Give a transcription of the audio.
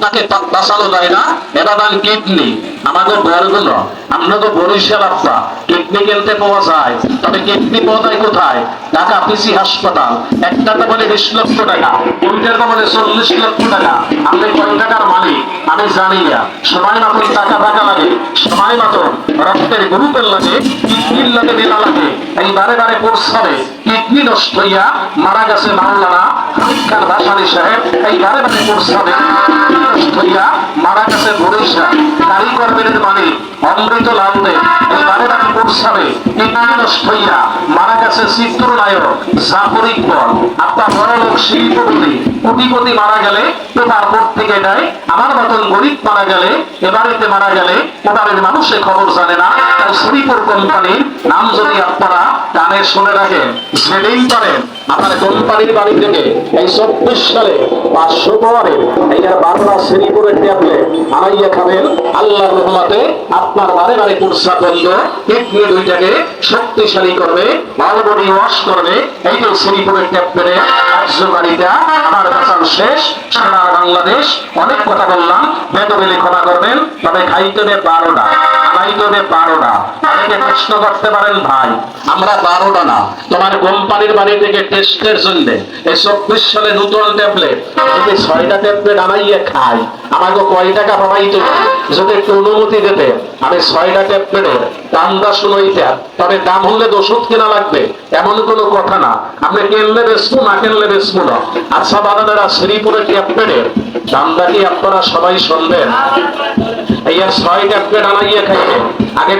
আপনাকে বাঁচানো যায় না এটা দান কিডনি আমাকে বরগুলো আপনাকে বরিশাল আপা কিডনি কিনতে পাওয়া যায়, তবে কিডনি পাওয়া যায় কোথায়? ঢাকা পিসি হাসপাতাল। একটাতে বলে বিশ লক্ষ টাকা দুইটাতে বলে চল্লিশ লক্ষ টাকা। আপনি কয় টাকার মালিক, আমি জানি না। সময় মতন টাকা টাকা লাগে, সময় মতন রক্তের গ্রুপের লাগে কিডনির লাগে বেলা লাগে। এই বারে বারে হবে কিডনি নষ্ট হইয়া মারা গেছে মাওলানা খান ভাসানী সাহেব, এই বারে বারে হবে নষ্ট অমৃত নাম দে কিডনি নষ্ট হইয়া মারা গেছে চিত্রনায়ক জাফর ইকবল। আপনার বড় লোক শিল্পপতি কোটিপতি মারা গেলে পেপার থেকে দেয় আমার মতন গরিব মারা গেলে এবারেতে মারা গেলে এবারের মানুষের খবর জানে না। তাই শ্রীপুর কোম্পানির নাম যদি আপনারা কানে শুনে রাখেন সেদিন পারেন আমার কোম্পানির বাড়ি থেকে এই চব্বিশ সালে পাঁচশো পাওয়ারে এই আর বারোটা শ্রীপুরের ট্যাবলেট আনাইয়া খাবেন। আল্লাহর রহমতে আপনার বারে বারে কুরসা বন্ধ কিডনি দুইটাকে শক্তিশালী করবে মালবডি ওয়াশ করবে, এই যে শ্রীপুরের ট্যাবলেটে কার্যকারিতা আমার কাছে শেষ, সারা বাংলাদেশ, অনেক কথা বললাম বেতবেলি ক্ষমা করবেন, তবে খাইতে বারোটা। আমরা ছয়টা অনুমতি দিতে আমি ছয়টা ট্যাবলেটের তবে দাম হলে ওষুধ কেনা লাগবে। এমন কোনো কথা না। আপনি কিনলে বেসবো না কিনলে বেসবো না। আচ্ছা বাদানেরা শ্রীপুরের ট্যাবলেটের দামটা কি আপনারা সবাই শুনবেন? এই আর ছয় ট্যাবলেট আনাইয়ে খাইবে। আগে